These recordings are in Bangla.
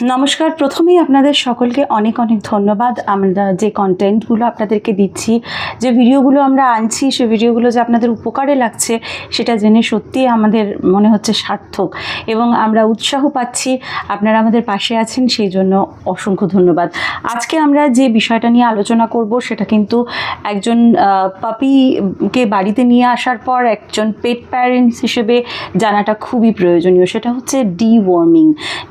নমস্কার, প্রথমেই আপনাদের সকলকে অনেক অনেক ধন্যবাদ। আমরা যে কন্টেন্টগুলো আপনাদেরকে দিচ্ছি, যে ভিডিওগুলো আমরা আনছি, সে ভিডিওগুলো যে আপনাদের উপকারে লাগছে, সেটা জেনে সত্যিই আমাদের মনে হচ্ছে সার্থক এবং আমরা উৎসাহ পাচ্ছি, আপনারা আমাদের পাশে আছেন, সেই জন্য অসংখ্য ধন্যবাদ। আজকে আমরা যে বিষয়টা নিয়ে আলোচনা করব, সেটা কিন্তু একজন পাপিকে বাড়িতে নিয়ে আসার পর একজন পেট প্যারেন্টস হিসেবে জানাটা খুবই প্রয়োজনীয়। সেটা হচ্ছে ডি ওয়ার্মিং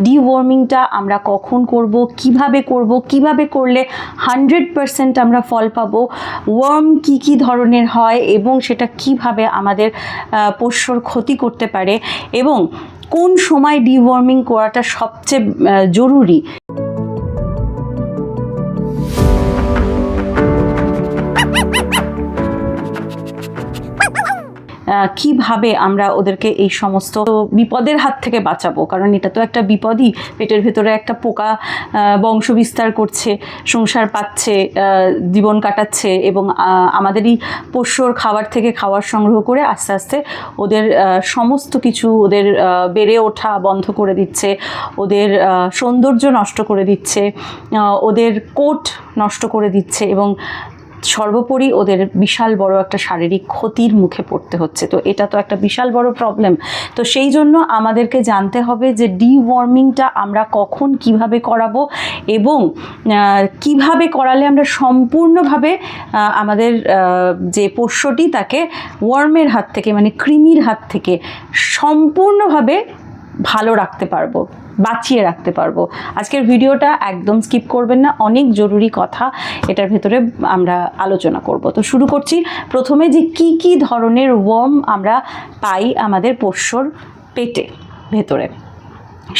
ডি ওয়ার্মিংটা আমরা কখন করব, কীভাবে করব, কীভাবে করলে হান্ড্রেড পারসেন্ট আমরা ফল পাবো ওয়ার্ম কি কি ধরনের হয় এবং সেটা কীভাবে আমাদের পোষ্যর ক্ষতি করতে পারে এবং কোন সময় ডিওয়ার্মিং করাটা সবচেয়ে জরুরি। কীভাবে আমরা ওদেরকে এই সমস্ত বিপদের হাত থেকে বাঁচাবো? কারণ এটা তো একটা বিপদই। পেটের ভেতরে একটা পোকা বংশ বিস্তার করছে, সংসার পাচ্ছে জীবন কাটাচ্ছে এবং আমাদেরই পোষ্যর খাবার থেকে খাবার সংগ্রহ করে আস্তে আস্তে ওদের সমস্ত কিছু ওদের বেড়ে ওঠা বন্ধ করে দিচ্ছে, ওদের সৌন্দর্য নষ্ট করে দিচ্ছে ওদের কোট নষ্ট করে দিচ্ছে এবং সর্বোপরি ওদের বিশাল বড় একটা শারীরিক ক্ষতির মুখে পড়তে হচ্ছে। তো এটা তো একটা বিশাল বড় প্রবলেম তো সেই জন্য আমাদেরকে জানতে হবে যে ডিওয়ার্মিংটা আমরা কখন কীভাবে করাবো এবং কীভাবে করালে আমরা সম্পূর্ণভাবে আমাদের যে পোষ্যটি তাকে ওয়ার্মের হাত থেকে মানে কৃমির হাত থেকে সম্পূর্ণভাবে ভালো রাখতে পারব, বাঁচিয়ে রাখতে পারব। আজকের ভিডিওটা একদম স্কিপ করবেন না, অনেক জরুরি কথা, এটার ভেতরে আমরা আলোচনা করব। তো শুরু করছি, প্রথমে যে কি কি ধরনের ওয়ার্ম আমরা পাই আমাদের পোষ্যর পেটে, ভেতরে।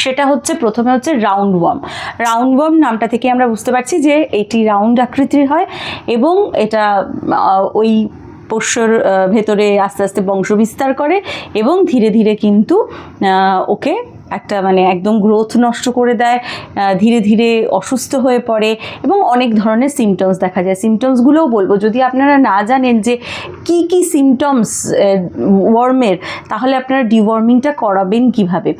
সেটা হচ্ছে, প্রথমে হচ্ছে রাউন্ড ওয়ার্ম রাউন্ড ওয়ার্ম নামটা থেকে আমরা বুঝতে পারছি যে এটি রাউন্ড আকৃতির হয় এবং এটা ওই পোষ্যর ভেতরে আস্তে আস্তে বংশ বিস্তার করে এবং ধীরে ধীরে কিন্তু ওকে একটা মানে একদম গ্রোথ নষ্ট করে দেয় ধীরে ধীরে অসুস্থ হয়ে পড়ে এবং অনেক ধরনের সিমটমস দেখা যায়। সিমটমসগুলোও বলব। যদি আপনারা না জানেন যে কি কি সিমটমস ওয়ার্মের তাহলে আপনারা ডিওয়ার্মিংটা করাবেন কীভাবে?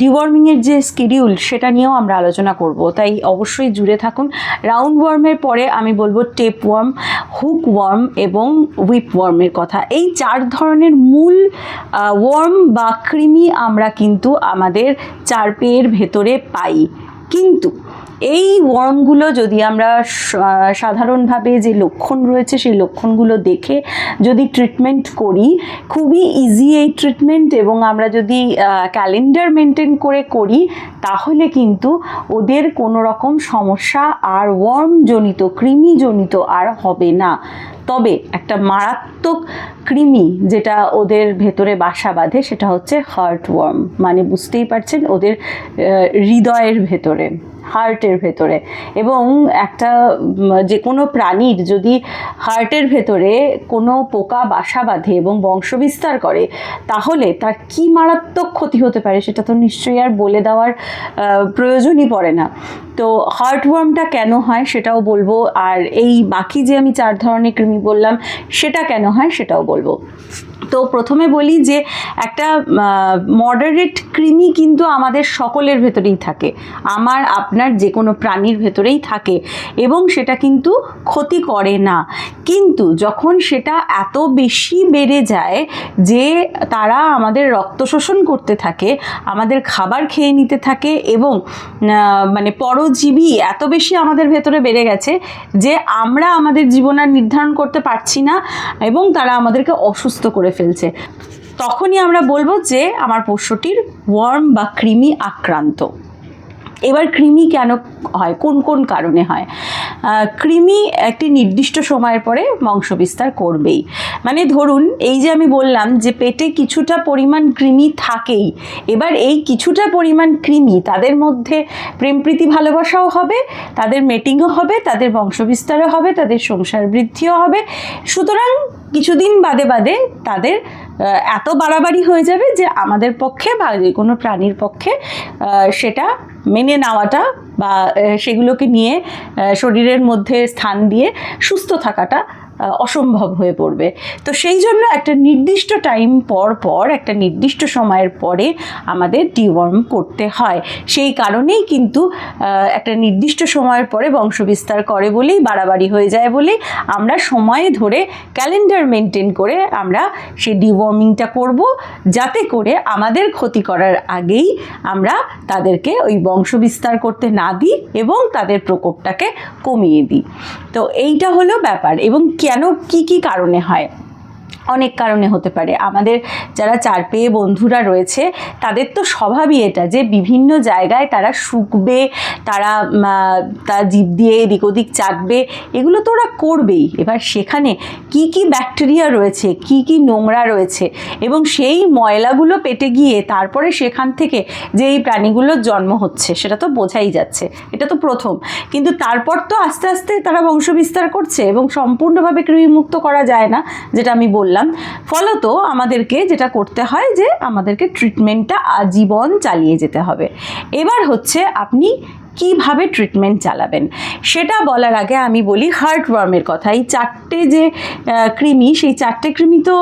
ডিওয়ার্মিংয়ের যে স্কেডিউল সেটা নিয়েও আমরা আলোচনা করব। তাই অবশ্যই জুড়ে থাকুন। রাউন্ড ওয়ার্মের পরে আমি বলব টেপ ওয়ার্ম হুক ওয়ার্ম এবং হুইপ ওয়ার্মের কথা। এই চার ধরনের মূল ওয়ার্ম বা কৃমি আমরা কিন্তু আমাদের চার পেয়ের ভেতরে পাই। কিন্তু এই ওয়ার্মগুলো যদি আমরা সাধারণভাবে যে লক্ষণ রয়েছে, সেই লক্ষণগুলো দেখে যদি ট্রিটমেন্ট করি, খুবই ইজি এই ট্রিটমেন্ট এবং আমরা যদি ক্যালেন্ডার মেনটেন করে করি, তাহলে কিন্তু ওদের কোনো রকম সমস্যা আর ওয়ার্মজনিত কৃমিজনিত আর হবে না। তবে একটা মারাত্মক কৃমি যেটা ওদের ভেতরে বাসা বাঁধে, সেটা হচ্ছে হার্ট ওয়ার্ম মানে বুঝতেই পারছেন ওদের হৃদয়ের ভেতরে। হার্টের ভেতরে। এবং একটা যে কোনো প্রাণীর যদি হার্টের ভেতরে কোনো পোকা, বাসা বাঁধে এবং বংশবিস্তার করে, তাহলে তার কি মারাত্মক ক্ষতি হতে পারে সেটা তো নিশ্চয়ই আর বলে দেওয়ার প্রয়োজনই পড়ে না। তো হার্টওয়ার্মটা কেন হয় সেটাও বলব, আর এই বাকি যে আমি চার ধরনের কৃমি বললাম, সেটা কেন হয় সেটাও বলব। তো প্রথমে বলি যে একটা মডারেট কৃমি কিন্তু আমাদের সকলের ভেতরেই থাকে। আমার, আপনার যে কোনো প্রাণীর ভেতরেই থাকে এবং সেটা কিন্তু ক্ষতি করে না। কিন্তু যখন সেটা এত বেশি বেড়ে যায় যে তারা আমাদের রক্ত শোষণ করতে থাকে, আমাদের খাবার খেয়ে নিতে থাকে এবং মানে পরজীবী এত বেশি আমাদের ভেতরে বেড়ে গেছে যে আমরা আমাদের জীবন আর নির্ধারণ করতে পারছি না এবং তারা আমাদেরকে অসুস্থ করে ফেলছে। তখনই আমরা বলব যে আমার পোষ্যটির ওয়ার্ম বা কৃমি আক্রান্ত। এবার কৃমি কেন হয়? কোন কোন কারণে হয়? কৃমি একটি নির্দিষ্ট সময়ের পরে বংশবিস্তার করবেই। মানে ধরুন, এই যে আমি বললাম যে পেটে কিছুটা পরিমাণ কৃমি থাকেই, এবার এই কিছুটা পরিমাণ কৃমি তাদের মধ্যে প্রেমপ্রীতি ভালোবাসাও হবে, তাদের মেটিংও হবে, তাদের বংশবিস্তারও হবে, তাদের সংসার বৃদ্ধিও হবে। সুতরাং কিছুদিন বাদে বাদে তাদের এত বাড়াবাড়ি হয়ে যাবে যে আমাদের পক্ষে বা যে কোনো প্রাণীর পক্ষে সেটা মেনে নেওয়াটা বা সেগুলোকে নিয়ে শরীরের মধ্যে স্থান দিয়ে সুস্থ থাকাটা অসম্ভব হয়ে পড়বে। তো সেই জন্য একটা নির্দিষ্ট টাইম পর পর, একটা নির্দিষ্ট সময়ের পরে আমাদের ডিওয়ার্ম করতে হয়। সেই কারণেই কিন্তু একটা নির্দিষ্ট সময়ের পরে বংশবিস্তার করে বলেই, বাড়াবাড়ি হয়ে যায় বলেই আমরা সময় ধরে ক্যালেন্ডার মেনটেন করে আমরা সেই ডিওয়ার্মিংটা করব, যাতে করে আমাদের ক্ষতি করার আগেই আমরা তাদেরকে ওই বংশবিস্তার করতে না দিই এবং তাদের প্রকোপটাকে কমিয়ে দিই। তো এইটা হলো ব্যাপার এবং কেন কি কি কারণে হয়? অনেক কারণে হতে পারে। আমাদের যারা চার পেয়ে বন্ধুরা রয়েছে, তাদের তো স্বভাবই এটা যে বিভিন্ন জায়গায় তারা শুকবে, তারা তারা জিভ দিয়ে এদিক ওদিক চাটবে, এগুলো তো ওরা করবেই। এবার সেখানে কি কি ব্যাকটেরিয়া রয়েছে, কি কি নোংরা রয়েছে এবং সেই ময়লাগুলো পেটে গিয়ে তারপরে সেখান থেকে যে এই প্রাণীগুলোর জন্ম হচ্ছে, সেটা তো বোঝাই যাচ্ছে। এটা তো প্রথম। কিন্তু তারপর তো আস্তে আস্তে তারা বংশবিস্তার করছে এবং সম্পূর্ণভাবে কৃমিমুক্ত করা যায় না, যেটা আমি বললাম। ফলত আমাদেরকে যেটা করতে হয় যে, আমাদেরকে ট্রিটমেন্টটা আজীবন চালিয়ে যেতে হবে। এবার হচ্ছে আপনি কীভাবে ট্রিটমেন্ট চালাবেন? সেটা বলার আগে আমি বলি হার্টওয়ার্মের কথা। এই চারটে যে কৃমি, সেই চারটে কৃমি তো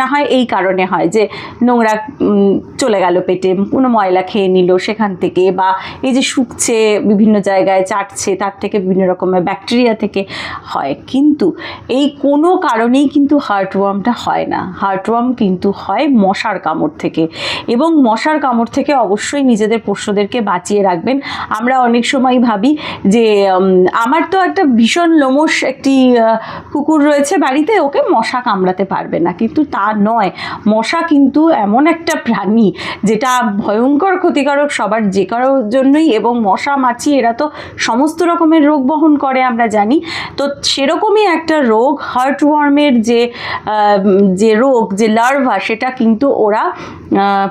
না হয় এই কারণে হয় যে, নোংরা চলে গেল পেটে, কোনো ময়লা খেয়ে নিল সেখান থেকে বা এই যে শুকছে, বিভিন্ন জায়গায় চাটছে, তার থেকে বিভিন্ন রকমের ব্যাকটেরিয়া থেকে হয়। কিন্তু এই কোনো কারণেই কিন্তু হার্টওয়ার্মটা হয় না। হার্টওয়ার্ম কিন্তু হয় মশার কামড় থেকে। এবং মশার কামড় থেকে অবশ্যই নিজেদের পোষ্যদেরকে বাঁচিয়ে রাখবেন। আমরা অনেক সময় ভাবি যে আমার তো একটা ভীষণ লোমশ একটি কুকুর রয়েছে বাড়িতে, ওকে মশা কামড়াতে পারবে না। কিন্তু তা নয়, মশা কিন্তু এমন একটা প্রাণী যেটা ভয়ঙ্কর, ক্ষতিকারক সবার যে কারোর জন্যই এবং মশা মাছি, এরা তো সমস্ত রকমের রোগ বহন করে আমরা জানি। তো সেরকমই একটা রোগ হার্টওয়ার্মের যে যে রোগ, যে লার্ভা সেটা কিন্তু ওরা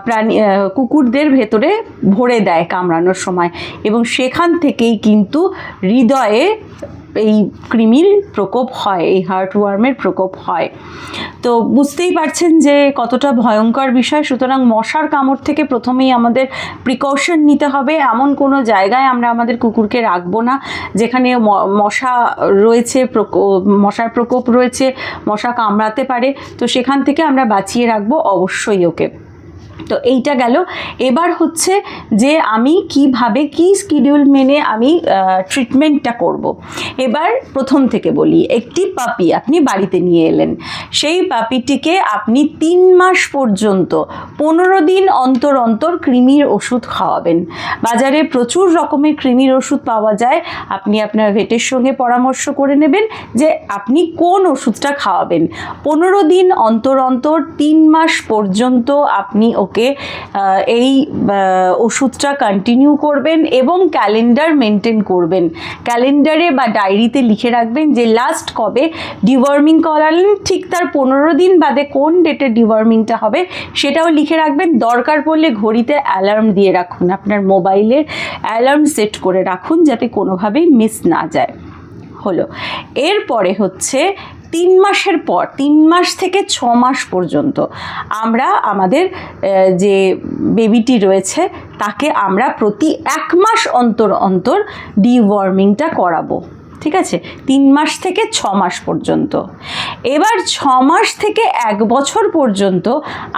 প্রাণী কুকুরদের ভেতরে ভরে দেয় কামড়ানোর সময়। এবং সেখান থেকেই কিন্তু হৃদয়ে এই কৃমির প্রকোপ হয়, এই হার্টওয়ার্মের প্রকোপ হয়। তো বুঝতেই পারছেন যে কতটা ভয়ঙ্কর বিষয়। সুতরাং মশার কামড় থেকে প্রথমেই আমাদের প্রিকশন নিতে হবে। এমন কোনো জায়গায় আমরা আমাদের কুকুরকে রাখব না, যেখানে মশা রয়েছে মশার প্রকোপ রয়েছে, মশা কামড়াতে পারে। তো সেখান থেকে আমরা বাঁচিয়ে রাখব অবশ্যই ওকে। তো এইটা গেল। এবার হচ্ছে যে আমি কীভাবে, কি স্কিডিউল মেনে আমি ট্রিটমেন্টটা করব। এবার প্রথম থেকে বলি, একটি পাপি আপনি বাড়িতে নিয়ে এলেন। সেই পাপিটিকে আপনি তিন মাস পর্যন্ত, পনেরো দিন অন্তর অন্তর কৃমির ওষুধ খাওয়াবেন। বাজারে প্রচুর রকমের কৃমির ওষুধ পাওয়া যায়। আপনি আপনার ভেটের সঙ্গে পরামর্শ করে নেবেন যে আপনি কোন ওষুধটা খাওয়াবেন। পনেরো দিন অন্তর অন্তর তিন মাস পর্যন্ত আপনি ওকে আহ, এই ওষুধটা কন্টিনিউ করবেন এবং ক্যালেন্ডার মেনটেন করবেন। ক্যালেন্ডারে বা ডায়েরিতে লিখে রাখবেন যে লাস্ট কবে ডিওয়ার্মিং করালেন ঠিক তার পনেরো দিন বাদে কোন ডেটে ডিওয়ার্মিংটা হবে সেটাও লিখে রাখবেন। দরকার পড়লে ঘড়িতে অ্যালার্ম দিয়ে রাখুন আপনার মোবাইলের অ্যালার্ম সেট করে রাখুন যাতে কোনোভাবেই মিস না যায়। হলো। এরপরে হচ্ছে তিন মাসের পর, তিন মাস থেকে ছ মাস পর্যন্ত আমরা আমাদের যে বেবিটি রয়েছে, তাকে আমরা প্রতি এক মাস অন্তর অন্তর ডিওয়ার্মিংটা করাবো। ঠিক আছে? তিন মাস থেকে ছ মাস পর্যন্ত। এবার ছ মাস থেকে এক বছর পর্যন্ত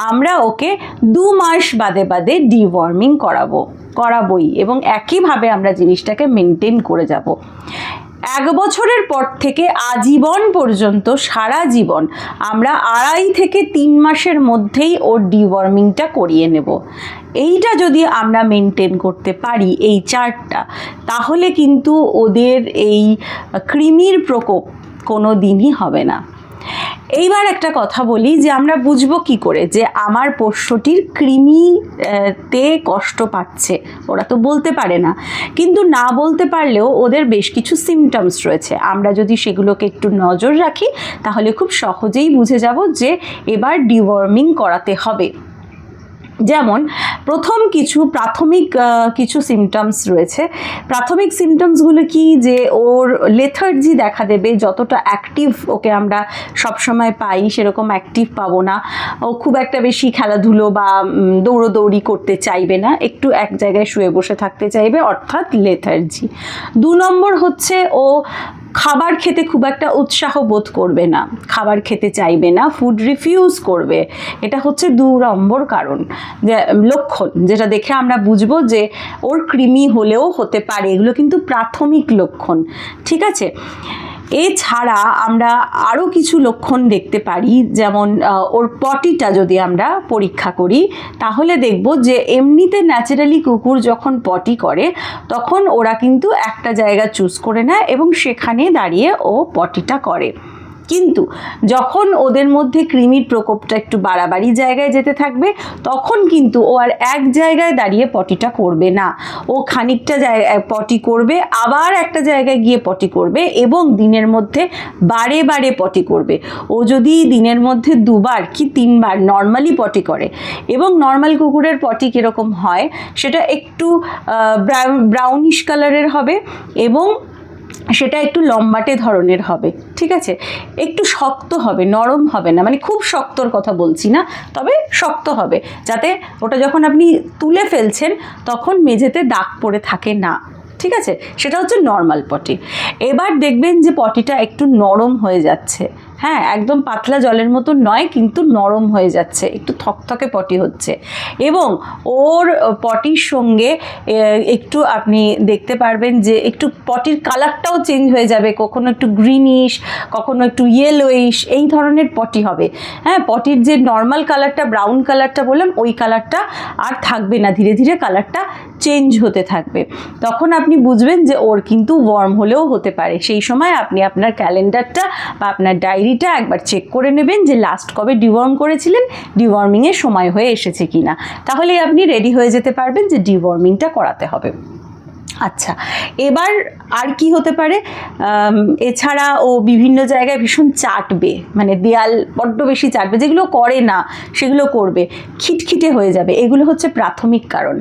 আমরা ওকে দু মাস বাদে বাদে ডিওয়ার্মিং করাবো, করাবোই এবং একইভাবে আমরা জিনিসটাকে মেনটেন করে যাব। এক বছরের পর থেকে আজীবন পর্যন্ত সারা জীবন আমরা আড়াই থেকে তিন মাসের মধ্যেই ওর ডিওয়ার্মিংটা করিয়ে নেব। এইটা যদি আমরা মেনটেন করতে পারি এই চারটা তাহলে কিন্তু ওদের এই কৃমির প্রকোপ কোনো দিনই হবে না। এইবার একটা কথা বলি যে আমরা বুঝব কি করে যে আমার পোষ্যটির কৃমি তে কষ্ট পাচ্ছে। ওরা তো বলতে পারে না। কিন্তু না বলতে পারলেও ওদের বেশ কিছু সিমটমস রয়েছে। আমরা যদি সেগুলোকে একটু নজর রাখি, তাহলে খুব সহজেই বুঝে যাব যে এবার ডিওয়ার্মিং করাতে হবে। যেমন, প্রথম কিছু প্রাথমিক কিছু সিমটমস রয়েছে। প্রাথমিক সিমটমসগুলো কি? যে ওর লেথার্জি দেখা দেবে, যতটা অ্যাক্টিভ ওকে আমরা সবসময় পাই, সেরকম অ্যাক্টিভ পাবো না। ও খুব একটা বেশি খেলাধুলো বা দৌড়োদৌড়ি করতে চাইবে না। একটু এক জায়গায় শুয়ে বসে থাকতে চাইবে, অর্থাৎ লেথার্জি দু নম্বর হচ্ছে ও খাবার খেতে খুব একটা উৎসাহ বোধ করবে না। খাবার খেতে চাইবে না ফুড রিফিউজ করবে। এটা হচ্ছে দু নম্বর কারণ। যে, লক্ষণ, যেটা দেখে আমরা বুঝব যে, ওর কৃমি হলেও হতে পারে। এগুলো কিন্তু প্রাথমিক লক্ষণ। ঠিক আছে? এছাড়া আমরা আরও কিছু লক্ষণ দেখতে পারি, যেমন ওর পটিটা যদি আমরা পরীক্ষা করি, তাহলে দেখব যে এমনিতে ন্যাচারালি কুকুর যখন পটি করে, তখন ওরা কিন্তু একটা জায়গা চুজ করে নেয় এবং সেখানে দাঁড়িয়ে ও পটিটা করে। কিন্তু যখন ওদের মধ্যে কৃমির প্রকোপটা একটু বাড়াবাড়ি জায়গায় যেতে থাকবে, তখন কিন্তু ও আর এক জায়গায় দাঁড়িয়ে পটিটা করবে না। ও খানিকটা জায়গায় পটি করবে, আবার একটা জায়গায় গিয়ে পটি করবে এবং দিনের মধ্যে বারে বারে পটি করবে। ও যদি দিনের মধ্যে দুবার কি তিনবার নর্মালি পটি করে এবং নর্মাল কুকুরের পটি কীরকম হয়, সেটা একটু ব্রাউনিশ কালারের হবে এবং সেটা একটু লম্বাটে ধরনের হবে, ঠিক আছে? একটু শক্ত হবে, নরম হবে না মানে খুব শক্তর কথা বলছি না, তবে শক্ত হবে, যাতে ওটা যখন আপনি তুলে ফেলছেন, তখন মেঝেতে দাগ পড়ে থাকে না, ঠিক আছে? সেটা হচ্ছে নর্মাল পটি এবার দেখবেন যে পটিটা একটু নরম হয়ে যাচ্ছে। হ্যাঁ একদম পাতলা জলের মতো নয়, কিন্তু নরম হয়ে যাচ্ছে। একটু থকথকে পটি হচ্ছে। এবং ওর পটির সঙ্গে একটু আপনি দেখতে পারবেন যে একটু পটির কালারটাও চেঞ্জ হয়ে যাবে। কখনো একটু গ্রিনিশ কখনো একটু ইয়েলোইশ এই ধরনের পটি হবে। হ্যাঁ পটির যে নর্মাল কালারটা ব্রাউন কালারটা বললাম ওই কালারটা আর থাকবে না। ধীরে ধীরে কালারটা চেঞ্জ হতে থাকবে। তখন আপনি বুঝবেন যে ওর কিন্তু ওয়ার্ম হলেও হতে পারে। সেই সময় আপনি আপনার ক্যালেন্ডারটা বা আপনার ডায়েরিটা একবার চেক করে নেবেন যে লাস্ট কবে ডিওয়ার্ম করেছিলেন ডিওয়ার্মিংয়ের সময় হয়ে এসেছে কি না তাহলেই আপনি রেডি হয়ে যেতে পারবেন যে ডিওয়ার্মিংটা করাতে হবে। আচ্ছা এবার আর কি হতে পারে? এছাড়া ও বিভিন্ন জায়গায় ভীষণ চাটবে। মানে দেয়াল বড্ড বেশি চাটবে। যেগুলো করে না, সেগুলো করবে। খিটখিটে হয়ে যাবে। এগুলো হচ্ছে প্রাথমিক কারণ।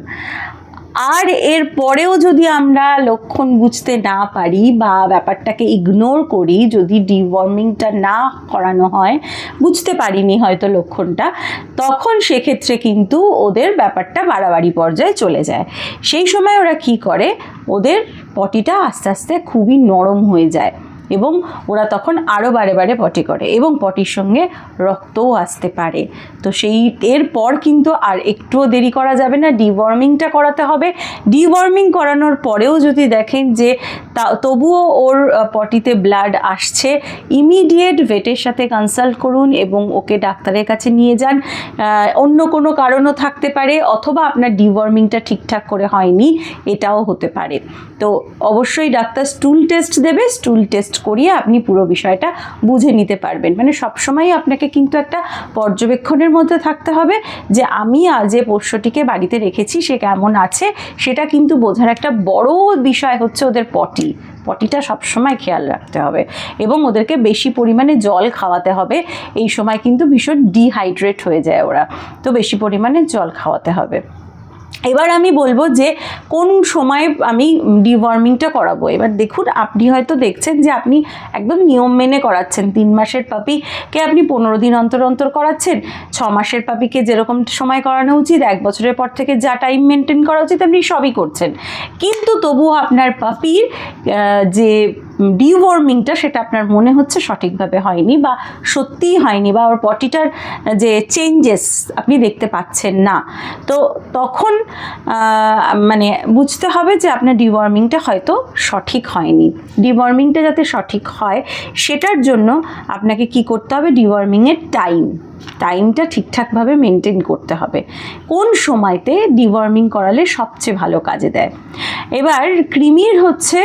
আর এর পরেও যদি আমরা লক্ষণ বুঝতে না পারি বা ব্যাপারটাকে ইগনোর করি, যদি ডিওয়ার্মিংটা না করানো হয়, বুঝতে পারিনি হয়তো লক্ষণটা, তখন সেক্ষেত্রে কিন্তু ওদের ব্যাপারটা বাড়াবাড়ি পর্যায়ে চলে যায়। সেই সময় ওরা কি করে? ওদের পটিটা আস্তে আস্তে খুবই নরম হয়ে যায়। এবং ওরা তখন আরও বারে বারে পটি করে এবং পটির সঙ্গে রক্তও আসতে পারে। তো সেই এরপর কিন্তু আর একটুও দেরি করা যাবে না ডিওয়ার্মিংটা করাতে হবে। ডিওয়ার্মিং করানোর পরেও যদি দেখেন যে তা, তবুও ওর পটিতে ব্লাড আসছে ইমিডিয়েট ভেটের সাথে কনসাল্ট করুন এবং ওকে ডাক্তারের কাছে নিয়ে যান। অন্য কোনো কারণও থাকতে পারে অথবা আপনার ডিওয়ার্মিংটা ঠিকঠাক করে হয়নি, এটাও হতে পারে। তো অবশ্যই ডাক্তার স্টুল টেস্ট দেবে স্টুল টেস্ট করিয়ে আপনি পুরো বিষয়টা বুঝে নিতে পারবেন। মানে সবসময় আপনাকে কিন্তু একটা পর্যবেক্ষণের মধ্যে থাকতে হবে যে আমি যে পোষ্যটিকে বাড়িতে রেখেছি সে কেমন আছে, সেটা কিন্তু বোঝার একটা বড় বিষয় হচ্ছে ওদের পটি। পটিটা সবসময় খেয়াল রাখতে হবে এবং ওদেরকে বেশি পরিমাণে জল খাওয়াতে হবে। এই সময় কিন্তু ভীষণ ডিহাইড্রেট হয়ে যায় ওরা। তো বেশি পরিমাণে জল খাওয়াতে হবে। এবার আমি বলব যে কোন সময় আমি ডিওয়ার্মিংটা করাবো। এবার দেখুন, আপনি হয়তো দেখছেন যে আপনি একদম নিয়ম মেনে করাচ্ছেন। তিন মাসের পাপিকে আপনি পনেরো দিন অন্তর অন্তর করাচ্ছেন, ছ মাসের পাপিকে যেরকম সময় করানো উচিত, এক বছরের পর থেকে যা টাইম মেনটেন করা উচিত, আপনি সবই করছেন। কিন্তু তবুও আপনার পাপির যে ডিওয়ার্মিংটা সেটা আপনার মনে হচ্ছে সঠিকভাবে হয়নি বা সত্যিই হয়নি বা ওর পটিটার যে চেঞ্জেস আপনি দেখতে পাচ্ছেন না। তো তখন মানে বুঝতে হবে যে আপনার ডিওয়ার্মিংটা হয়তো সঠিক হয়নি। ডিওয়ার্মিংটা যাতে সঠিক হয়, সেটার জন্য আপনাকে কি করতে হবে? ডিওয়ার্মিংয়ের টাইম। টাইমটা ঠিকঠাকভাবে মেনটেন করতে হবে। কোন সময়তে ডিওয়ার্মিং করালে সবচেয়ে ভালো কাজে দেয়? এবার ক্রিমির হচ্ছে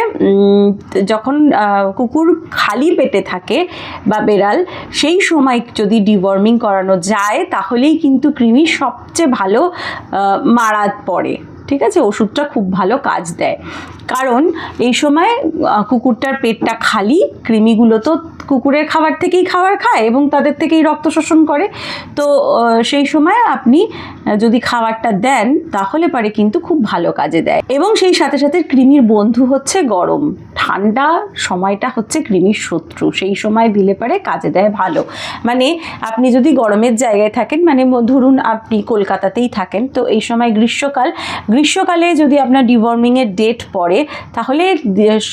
যখন কুকুর খালি পেটে থাকে বা বেড়াল, সেই সময় যদি ডিওয়ার্মিং করানো যায়, তাহলেই কিন্তু ক্রিমি সবচেয়ে ভালো মারাত মারা পড়ে। ঠিক আছে? ওষুধটা খুব ভালো কাজ দেয়। কারণ এই সময় কুকুরটার পেটটা খালি, কৃমিগুলো তো কুকুরের খাবার থেকেই খাবার খায় এবং তাদের থেকেই রক্ত শোষণ করে। তো সেই সময় আপনি যদি খাবারটা দেন, তাহলে পারে কিন্তু খুব ভালো কাজে দেয়। এবং সেই সাথে সাথে কৃমির বন্ধু হচ্ছে গরম। ঠান্ডা সময়টা হচ্ছে কৃমির শত্রু। সেই সময় দিলে পারে কাজে দেয় ভালো। মানে আপনি যদি গরমের জায়গায় থাকেন মানে ধরুন আপনি কলকাতাতেই থাকেন, তো এই সময় গ্রীষ্মকাল। গ্রীষ্মকালে যদি আপনার ডিওয়ার্মিংয়ের ডেট পড়ে, তাহলে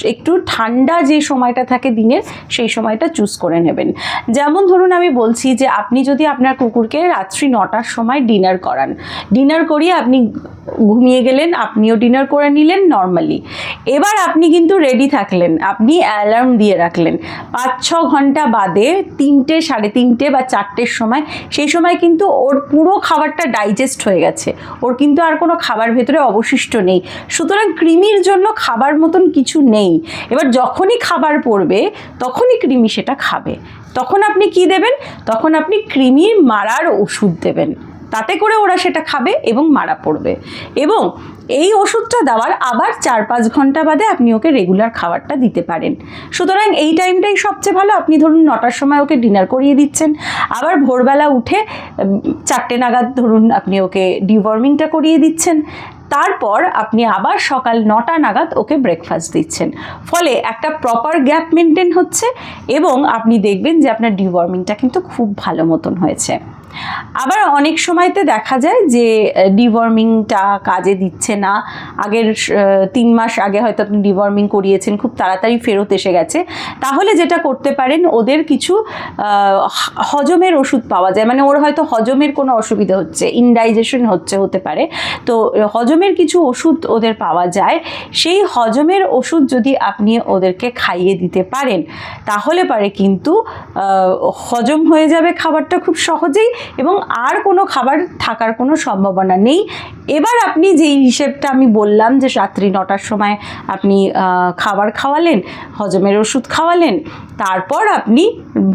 একটু ঠান্ডা যে সময়টা থাকে দিনের, সেই সময়টা চুজ করে নেবেন। যেমন ধরুন আমি বলছি যে, আপনি যদি আপনার কুকুরকে রাত্রি নটার সময় ডিনার করান ডিনার করিয়ে আপনি ঘুমিয়ে গেলেন, আপনিও ডিনার করে নিলেন নর্মালি এবার আপনি কিন্তু রেডি থাকলেন, আপনি অ্যালার্ম দিয়ে রাখলেন। পাঁচ ছ ঘণ্টা বাদে তিনটে, সাড়ে তিনটে বা চারটের সময়, সেই সময় কিন্তু ওর পুরো খাবারটা ডাইজেস্ট হয়ে গেছে। ওর কিন্তু আর কোনো খাবার ভেতরে অবশিষ্ট নেই। সুতরাং কৃমির জন্য খাবার মতন কিছু নেই। এবার যখনই খাবার পড়বে, তখনই কৃমি সেটা খাবে। তখন আপনি কি দেবেন? তখন আপনি কৃমি মারার ওষুধ দেবেন। তাতে করে ওরা সেটা খাবে এবং মারা পড়বে। এবং এই ওষুধটা দেওয়ার আবার চার পাঁচ ঘণ্টা বাদে আপনি ওকে রেগুলার খাবারটা দিতে পারেন। সুতরাং এই টাইমটাই সবচেয়ে ভালো। আপনি ধরুন নটার সময় ওকে ডিনার করিয়ে দিচ্ছেন। আবার ভোরবেলা উঠে চারটে নাগাদ ধরুন আপনি ওকে ডিওয়ার্মিংটা করিয়ে দিচ্ছেন। তারপর আপনি আবার সকাল নটা নাগাদ ওকে ব্রেকফাস্ট দিচ্ছেন। ফলে একটা প্রপার গ্যাপ মেনটেন হচ্ছে এবং আপনি দেখবেন যে আপনার ডিওয়ার্মিংটা কিন্তু খুব ভালো মতন হয়েছে। আবার অনেক সময়তে দেখা যায় যে ডিওয়ার্মিংটা কাজে দিচ্ছে না। আগের তিন মাস আগে হয়তো আপনি ডিওয়ার্মিং করিয়েছেন, খুব তাড়াতাড়ি ফেরত এসে গেছে। তাহলে যেটা করতে পারেন, ওদের কিছু হজমের ওষুধ পাওয়া যায়। মানে ওর হয়তো হজমের কোনো অসুবিধা হচ্ছে ইনডাইজেশন হচ্ছে, হতে পারে। তো, হজমের কিছু ওষুধ ওদের পাওয়া যায়। সেই হজমের ওষুধ যদি আপনি ওদেরকে খাইয়ে দিতে পারেন, তাহলে পারে কিন্তু হজম হয়ে যাবে খাবারটা খুব সহজেই। এবং আর কোনো খাবার থাকার কোনো সম্ভাবনা নেই। এবার আপনি যেই হিসেবটা আমি বললাম যে রাত্রি নটার সময় আপনি খাবার খাওয়ালেন, হজমের ওষুধ খাওয়ালেন, তারপর আপনি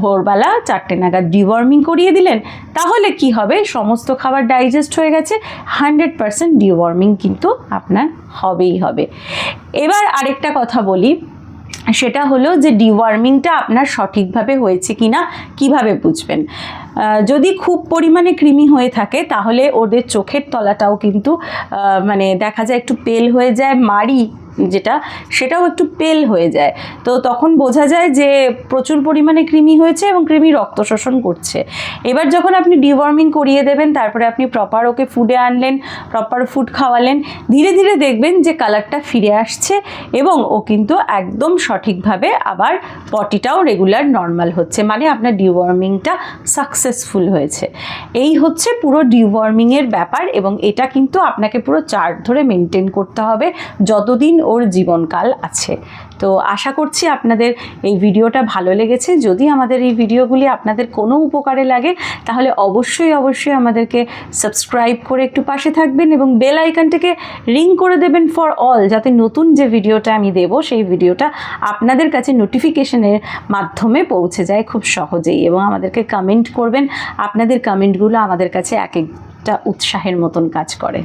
ভোরবেলা চারটে নাগাদ ডিওয়ার্মিং করিয়ে দিলেন, তাহলে কি হবে? সমস্ত খাবার ডাইজেস্ট হয়ে গেছে হান্ড্রেড পারসেন্ট ডিওয়ার্মিং কিন্তু আপনার হবেই হবে। এবার আরেকটা কথা বলি সেটা হলো যে ডিওয়ার্মিংটা আপনার সঠিকভাবে হয়েছে কি না কীভাবে বুঝবেন। যদি খুব পরিমাণে কৃমি হয়ে থাকে, তাহলে ওদের চোখের তলাটাও কিন্তু মানে দেখা যায় একটু পেল হয়ে যায়, মাড়ি যেটা, সেটাও একটু পেল হয়ে যায়। তো তখন বোঝা যায় যে প্রচুর পরিমাণে কৃমি হয়েছে এবং কৃমি রক্ত শোষণ করছে। এবার যখন আপনি ডিওয়ার্মিং করিয়ে দেবেন, তারপরে আপনি প্রপার ওকে ফুডে আনলেন প্রপার ফুড খাওয়ালেন, ধীরে ধীরে দেখবেন যে কালারটা ফিরে আসছে এবং ও কিন্তু একদম সঠিকভাবে আবার পটিটাও রেগুলার নর্মাল হচ্ছে। মানে আপনার ডিওয়ার্মিংটা সাকসেসফুল হয়েছে। এই হচ্ছে পুরো ডিওয়ার্মিংয়ের ব্যাপার এবং এটা কিন্তু আপনাকে পুরো চার্ট ধরে মেনটেন করতে হবে। যতদিন ওর জীবনকাল আছে। তো আশা করছি আপনাদের এই ভিডিওটা ভালো লেগেছে। যদি আমাদের এই ভিডিওগুলি আপনাদের কোনো উপকারে লাগে, তাহলে অবশ্যই অবশ্যই আমাদেরকে সাবস্ক্রাইব করে একটু পাশে থাকবেন এবং বেল আইকনটাকে রিং করে দেবেন ফর অল যাতে নতুন যে ভিডিওটা আমি দেব, সেই ভিডিওটা আপনাদের কাছে নোটিফিকেশনের মাধ্যমে পৌঁছে যায় খুব সহজেই এবং আমাদেরকে কমেন্ট করবেন। আপনাদের কমেন্টগুলো আমাদের কাছে এক একটা উৎসাহের মতন কাজ করে।